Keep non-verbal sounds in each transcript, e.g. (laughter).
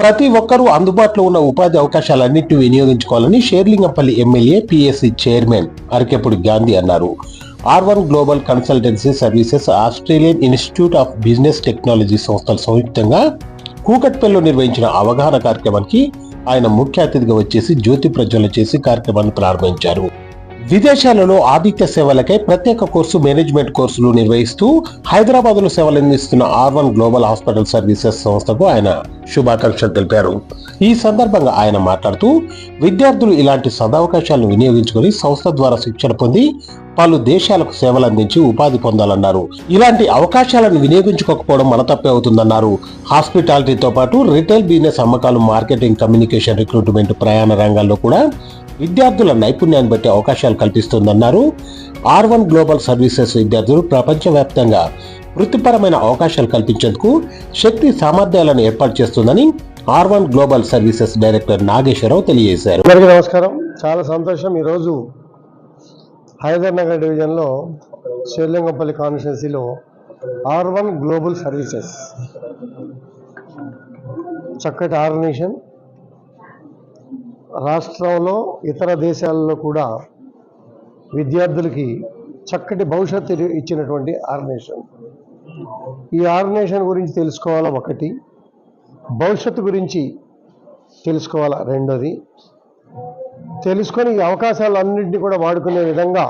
ప్రతి ఒక్కరూ అందుబాటులో ఉన్న ఉపాధి అవకాశాలన్నింటినీ వినియోగించుకోవాలని Serilingampally MLA PSC chairman Arekapudi Gandhi అన్నారు. R one global consultancy services Australian institute of business technology సంస్థలు సంయుక్తంగా కూకట్పల్లిలో నిర్వహించిన అవగాహన కార్యక్రమానికి ఆయన ముఖ్య అతిథిగా వచ్చేసి జ్యోతి ప్రజ్వల చేసి కార్యక్రమాన్ని ప్రారంభించారు. విదేశాలలో ఆతిథ్య సేవలకై ప్రత్యేక కోర్సు మేనేజ్మెంట్ కోర్సులు నిర్వహిస్తూ హైదరాబాద్లో సేవలు అందిస్తున్న R one global hospital services సంస్థకు ఆయన శుభాకాంక్షలు తెలిపారు. ఈ సందర్భంగా ఆయన మాట్లాడుతూ విద్యార్థులు ఇలాంటి సదవకాశాలను వినియోగించుకొని సంస్థ ద్వారా శిక్షణ పొంది పలు దేశాలకు సేవలందించి ఉపాధి పొందాలన్నారు. ఇలాంటి అవకాశాలను వినియోగించుకోకపోవడం మన తప్పే అవుతుందన్నారు. హాస్పిటాలిటీతో పాటు రిటైల్ బిజినెస్ అమ్మకాలు మార్కెటింగ్ కమ్యూనికేషన్ రిక్రూట్మెంట్ ప్రయాణ రంగాల్లో కూడా విద్యార్థుల నైపుణ్యాన్ని బట్టి అవకాశాలు కల్పిస్తుందన్నారు. ఆర్ వన్ గ్లోబల్ సర్వీసెస్ విద్యార్థులు ప్రపంచవ్యాప్తంగా వృత్తిపరమైన అవకాశాలు కల్పించేందుకు శక్తి సామర్థ్యాలను ఏర్పాటు చేస్తుందని R one global services director Nageswara Rao తెలియజేశారు. నమస్కారం. చాలా సంతోషం. ఈరోజు హైదర్ నగర్ డివిజన్లో శ్రీలింగంపల్లి కాన్స్టిట్యున్సీలో ఆర్ వన్ గ్లోబల్ సర్వీసెస్. చక్కటి ఆర్గనైజేషన్ రాష్ట్రంలో ఇతర దేశాలలో కూడా విద్యార్థులకి చక్కటి భవిష్యత్తు ఇచ్చినటువంటి ఆర్గనైజేషన్ ఈ ఆర్గనైజేషన్ గురించి తెలుసుకోవాలా ఒకటి భవిష్యత్తు గురించి తెలుసుకోవాలా రెండోది తెలుసుకొని ఈ అవకాశాలన్నింటినీ కూడా వాడుకునే విధంగా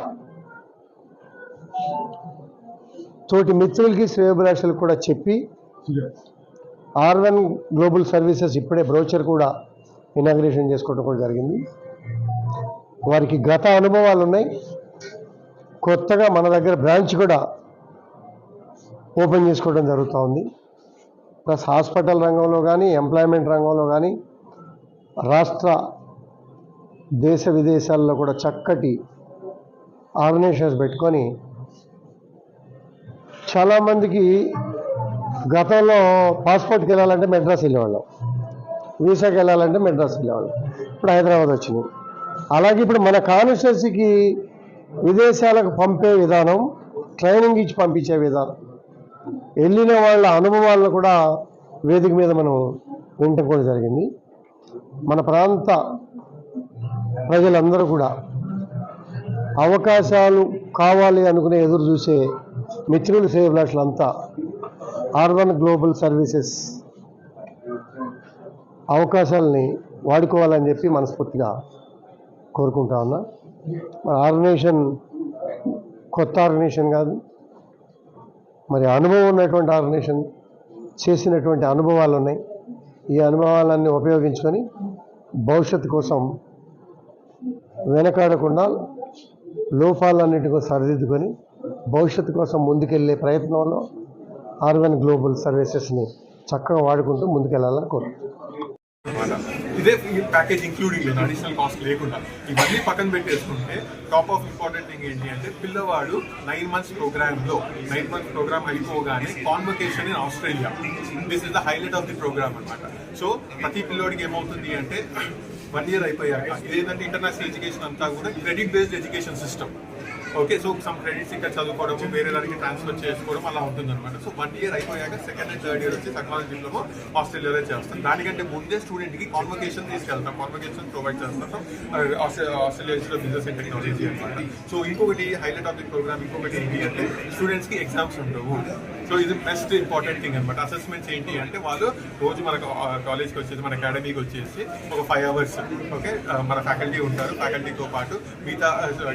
తోటి మిత్రులకి శ్రేయోభిలాషులకు కూడా చెప్పి ఆర్వన్ గ్లోబల్ సర్వీసెస్ ఇప్పుడే బ్రోచర్ కూడా ఇనాగ్రేషన్ చేసుకోవడం కూడా జరిగింది. వారికి గత అనుభవాలు ఉన్నాయి. కొత్తగా మన దగ్గర బ్రాంచ్ కూడా ఓపెన్ చేసుకోవడం జరుగుతూ ఉంది. ప్లస్ హాస్పిటల్ రంగంలో కానీ ఎంప్లాయ్మెంట్ రంగంలో కానీ రాష్ట్ర దేశ విదేశాల్లో కూడా చక్కటి ఆర్గనైజేషన్స్ పెట్టుకొని చాలామందికి గతంలో పాస్పోర్ట్కి వెళ్ళాలంటే మెడ్రాస్ వెళ్ళేవాళ్ళం. వీసాకి వెళ్ళాలంటే మెడ్రాస్ వెళ్ళేవాళ్ళం. ఇప్పుడు హైదరాబాద్ వచ్చింది. అలాగే ఇప్పుడు మన కాన్స్టిట్యున్సీకి విదేశాలకు పంపే విధానం ట్రైనింగ్ ఇచ్చి పంపించే విధానం. వెళ్ళిన వాళ్ళ అనుభవాలను కూడా వేదిక మీద మనం వినటం కూడా జరిగింది. మన ప్రాంత ప్రజలందరూ కూడా అవకాశాలు కావాలి అనుకునే ఎదురు చూసే మిత్రులు సేవలాట్లంతా ఆర్బన్ గ్లోబల్ సర్వీసెస్ అవకాశాలని వాడుకోవాలని చెప్పి మనస్ఫూర్తిగా కోరుకుంటా ఉన్నా. మరి ఆర్గనైజేషన్ కొత్త ఆర్గనైజేషన్ కాదు. మరి అనుభవం ఉన్నటువంటి ఆర్గనైజేషన్ చేసినటువంటి అనుభవాలు ఉన్నాయి. ఈ అనుభవాలన్నీ ఉపయోగించుకొని భవిష్యత్తు కోసం వెనకాడకుండా లోపాలన్నిటికీ సరిదిద్దుకొని భవిష్యత్తు కోసం ముందుకెళ్ళే ప్రయత్నంలో ఆర్వన్ గ్లోబల్ సర్వీసెస్ని చక్కగా వాడుకుంటూ ముందుకెళ్ళాలని కోరుకుంటున్నాను. ఇదే ఈ ప్యాకేజ్ ఇంక్లూడింగ్ లేదు అడిషనల్ కాస్ట్ లేకుండా. ఇవన్నీ పక్కన పెట్టేసుకుంటే టాప్ ఆఫ్ ఇంపార్టెంట్ థింగ్ ఏంటి అంటే పిల్లవాడు నైన్ మంత్స్ ప్రోగ్రామ్లో నైన్ మంత్స్ ప్రోగ్రామ్ అయిపోగానే convocation in Australia this is the highlight of the program అనమాట సో ప్రతి పిల్లోడికి ఏమవుతుంది అంటే వన్ ఇయర్ అయిపోయాక ఇదేంటంటే ఇంటర్నేషనల్ ఎడ్యుకేషన్ అంతా కూడా credit based education system okay so some credits ఇక్కడ చదువుకోవడం వేరే దానికి ట్రాన్స్ఫర్ చేసుకోవడం అలా ఉంటుంది అనమాట సో వన్ ఇయర్ అయిపోయాక సెకండ్ అండ్ థర్డ్ ఇయర్ వచ్చి టెక్నాలజీ డిప్లొమా ఆస్ట్రేలియాలో చేస్తాం. దానికంటే ముందే స్టూడెంట్కి కాన్వకేషన్ తీసుకెళ్తాం. కాన్వకేషన్ ప్రొవైడ్ చేస్తాం. ఆస్ట్రేలియాలో బిజినెస్ అండ్ టెక్నాలజీ అనమాట సో ఇంకొకటి హైలైట్ ఆఫ్ ది ప్రోగ్రామ్ ఇంకొకటి ఏంటి అంటే స్టూడెంట్స్కి ఎగ్జామ్స్ ఉండవు. సో ఇది బెస్ట్ ఇంపార్టెంట్ థింగ్ అనమాట అసెస్మెంట్స్ ఏంటి అంటే వాళ్ళు రోజు మన కాలేజ్కి వచ్చేసి మన అకాడమీకి వచ్చేసి ఒక ఫైవ్ అవర్స్ ఓకే మన ఫ్యాకల్టీ ఉంటారు. ఫ్యాకల్టీతో పాటు మిగతా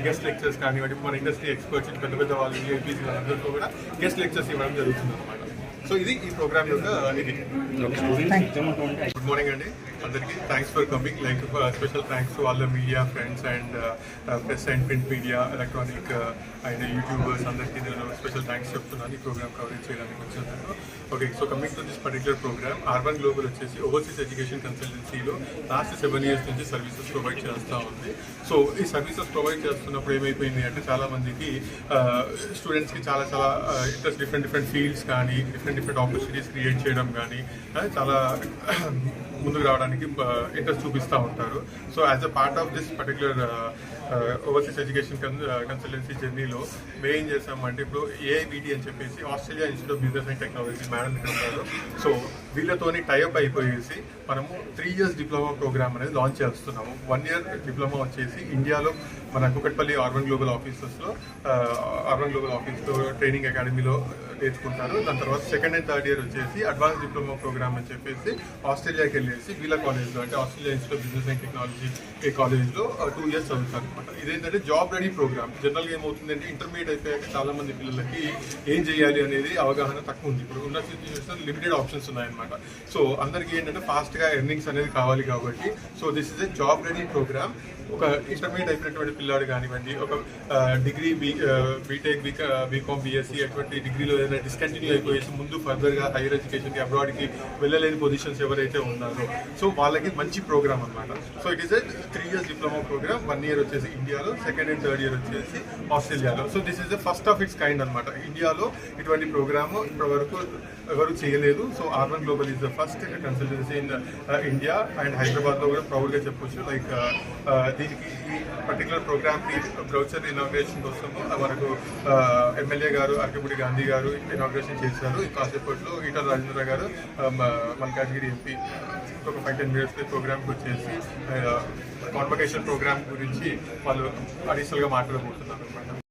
గెస్ట్ లెక్చర్స్ కానివ్వండి మన ఇండస్ట్రీ ఎక్స్పర్ట్స్ పెద్ద పెద్ద వాళ్ళు ఏపీసీ వాళ్ళందరితో కూడా గెస్ట్ లెక్చర్స్ ఇవ్వడం జరుగుతుంది అనమాట సో ఇది ఈ ప్రోగ్రామ్ యొక్క ఇది. గుడ్ మార్నింగ్ అండి. అందరికీ thanks for coming like special thanks to all the media friends and press and print media electronic and YouTubers అందరికీ నేను స్పెషల్ థ్యాంక్స్ చెప్తున్నాను. ఈ ప్రోగ్రామ్ కవరేజ్ చేయడానికి వచ్చినందుకు. Okay so coming to this particular program R one global వచ్చేసి overseas education కన్సల్టెన్సీలో last seven years నుంచి services provide చేస్తూ ఉంది. సో ఈ సర్వీసెస్ ప్రొవైడ్ చేస్తున్నప్పుడు ఏమైపోయింది అంటే చాలామందికి uh, స్టూడెంట్స్కి చాలా చాలా ఇంట్రెస్ట్ డిఫరెంట్ డిఫరెంట్ ఫీల్డ్స్ కానీ డిఫరెంట్ డిఫరెంట్ ఆపర్చునిటీస్ క్రియేట్ చేయడం కానీ uh, చాలా (coughs) ముందుకు రావడానికి ఇంట్రెస్ట్ చూపిస్తూ ఉంటారు. So as a part of this particular overseas education consultancy జర్నీలో మేము ఏం చేసామంటే ఇప్పుడు ఏఐబిటి అని చెప్పేసి Australia institute of business and technology madam ఉంటారు సో వీళ్ళతోని టైఅప్ అయిపోయేసి మనము త్రీ ఇయర్స్ డిప్లొమా ప్రోగ్రామ్ అనేది లాంచ్ చేస్తున్నాము. వన్ ఇయర్ డిప్లొమా వచ్చేసి ఇండియాలో మన కుకట్పల్లి అర్బన్ గ్లోబల్ ఆఫీసెస్లో అర్బన్ గ్లోబల్ ఆఫీస్లో ట్రైనింగ్ అకాడమీలో నేర్చుకుంటారు. దాని తర్వాత సెకండ్ అండ్ థర్డ్ ఇయర్ వచ్చేసి అడ్వాన్స్ డిప్లొమా ప్రోగ్రామ్ అని చెప్పేసి ఆస్ట్రేలియాకి వెళ్ళేసి వీళ్ళ కాలేజ్లో అంటే Australia institute business and technology ఈ కాలేజ్లో టూ ఇయర్స్ చదువుతారు అనమాట ఇదేంటంటే జాబ్ రెడీ ప్రోగ్రామ్ జనరల్గా ఏమవుతుందంటే ఇంటర్మీడియట్ అయిపోయాక చాలామంది పిల్లలకి ఏం చేయాలి అనేది అవగాహన తక్కువ ఉంది. ఇప్పుడు ఉన్న సిచ్యువేషన్ లిమిటెడ్ ఆప్షన్స్ ఉన్నాయన్నమాట. సో అందరికీ ఏంటంటే ఫాస్ట్గా ఎర్నింగ్స్ అనేది కావాలి కాబట్టి. So this is a job ready program ఒక ఇంటర్మీడియట్ అయిపోయినటువంటి పిల్లాడు కానివ్వండి ఒక degree B BTech B BCom BSc అటువంటి డిగ్రీలో ఏదైనా డిస్కంటిన్యూ అయిపోయేసి ముందు ఫర్దర్గా హైయర్ ఎడ్యుకేషన్కి అబ్రాడ్కి వెళ్ళలేని పొజిషన్స్ ఎవరైతే ఉన్నారో సో వాళ్ళకి మంచి ప్రోగ్రామ్ అనమాట so it is a three years diploma program one year వచ్చేసి ఇండియాలో సెకండ్ అండ్ థర్డ్ ఇయర్ వచ్చేసి ఆస్ట్రేలియాలో so this is the first of its kind అనమాట ఇండియాలో ఇటువంటి ప్రోగ్రామ్ ఇప్పటివరకు ఎవరు చేయలేదు. So R one global is the first consultancy in India and హైదరాబాద్లో కూడా ప్రౌడ్గా చెప్పొచ్చు. లైక్ uh, uh, దీనికి ఈ పర్టికులర్ ప్రోగ్రామ్కి బ్రౌచర్ ఇనాగ్రేషన్ కోసము మనకు ఎమ్మెల్యే గారు అరకపూడి గాంధీ గారు ఇనాగ్రేషన్ చేశారు. ఈ కాసేపట్లో ఈటల రాజేంద్ర గారు మల్కాజ్గిరి ఎంపీ ఒక ఫైవ్ టెన్ మినిట్స్ ప్రోగ్రామ్కి వచ్చేసి కాన్వకేషన్ ప్రోగ్రామ్ గురించి వాళ్ళు అడిషనల్గా మాట్లాడబోతున్నారు. అనమాట